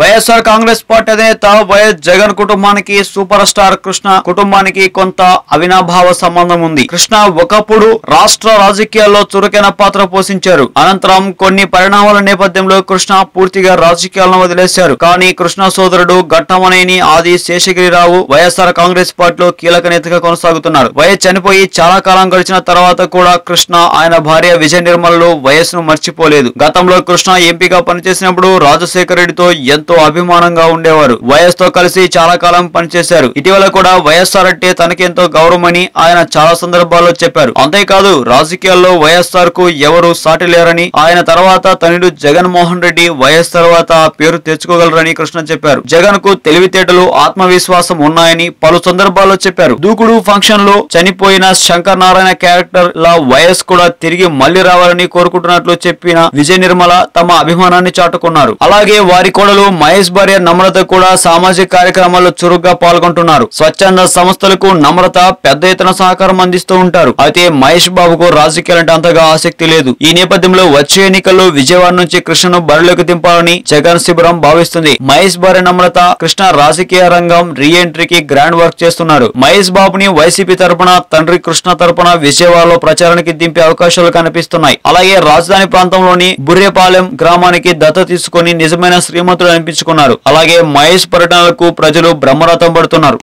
YSR Congress party అధినేత YS Jagan కుటుంబానికి super star Krishna కుటుంబానికి కొంత అవినాభావ సంబంధం ఉంది. కృష్ణ ఒకప్పుడు రాష్ట్ర రాజకీయాల్లో చురుకైన పాత్ర పోషించారు. అనంతరం కొన్ని పరిణామాల నేపథ్యంలో కృష్ణ పూర్తిగా రాజకీయాలను వదిలేశారు. కానీ కృష్ణ సోదరుడు ఘట్టమనేని ఆది శేషగిరిరావు వైఎస్ఆర్ కాంగ్రెస్ పార్టీలో కీలక నేతగా కొనసాగుతున్నారు. వైఎస్ చనిపోయి చాలా కాలం గడిచిన తర్వాత కూడా కృష్ణ ఆయన భార్య విజయ నిర్మలలో వయస్సును మర్చిపోలేదు. గతంలో కృష్ణ ఎంపీగా పనిచేసినప్పుడు రాజశేఖర రెడ్డితో ఎంతో అభిమానంగా ఉండేవారు. వైఎస్తో కలిసి చాలా కాలం పనిచేశారు. ఇటీవల కూడా వైఎస్ఆర్ అంటే తనకెంతో గౌరవమని ఆయన చాలా సందర్భాల్లో చెప్పారు. అంతేకాదు రాజకీయాల్లో వైఎస్ఆర్కు ఎవరు సాటి లేరని ఆయన తర్వాత తనుడు జగన్మోహన్ రెడ్డి వైఎస్ తర్వాత ఆ పేరు తెచ్చుకోగలరని కృష్ణ చెప్పారు. జగన్కు తెలివితేటలు ఆత్మవిశ్వాసం ఉన్నాయని పలు సందర్భాల్లో చెప్పారు. దూకుడు ఫంక్షన్లో చనిపోయిన శంకర్ నారాయణ క్యారెక్టర్ లా వైఎస్ కూడా తిరిగి మళ్ళీ రావాలని కోరుకుంటున్నట్లు చెప్పిన విజయ నిర్మల తమ అభిమానాన్ని చాటుకున్నారు. అలాగే వారి కోడలు మహేష్ భార్య నమ్రత కూడా సామాజిక కార్యక్రమాల్లో చురుగ్గా పాల్గొంటున్నారు. స్వచ్ఛంద సంస్థలకు నమ్రత పెద్ద ఎత్తున సహకారం అందిస్తూ ఉంటారు. అయితే మహేష్ బాబుకు రాజకీయాలంటే అంతగా ఆసక్తి లేదు. ఈ నేపథ్యంలో వచ్చే ఎన్నికల్లో విజయవాడ నుంచి కృష్ణను బరిలోకి దింపాలని జగన్ శిబిరం భావిస్తుంది. మహేష్ భార్య నమ్రత కృష్ణ రాజకీయ రంగం రీ ఎంట్రీకి గ్రాండ్ వర్క్ చేస్తున్నారు. మహేష్ బాబుని వైసీపీ తరపున తండ్రి కృష్ణ తరపున విజయవాడలో ప్రచారానికి దింపే అవకాశాలు కనిపిస్తున్నాయి. అలాగే రాజధాని ప్రాంతంలోని బుర్రేపాలెం గ్రామానికి దత్త తీసుకొని నిజమైన శ్రీమంతుడు కనిపించుకున్నారు. అలాగే మహేష్ పర్యటనలకు ప్రజలు బ్రహ్మరథం పడుతున్నారు.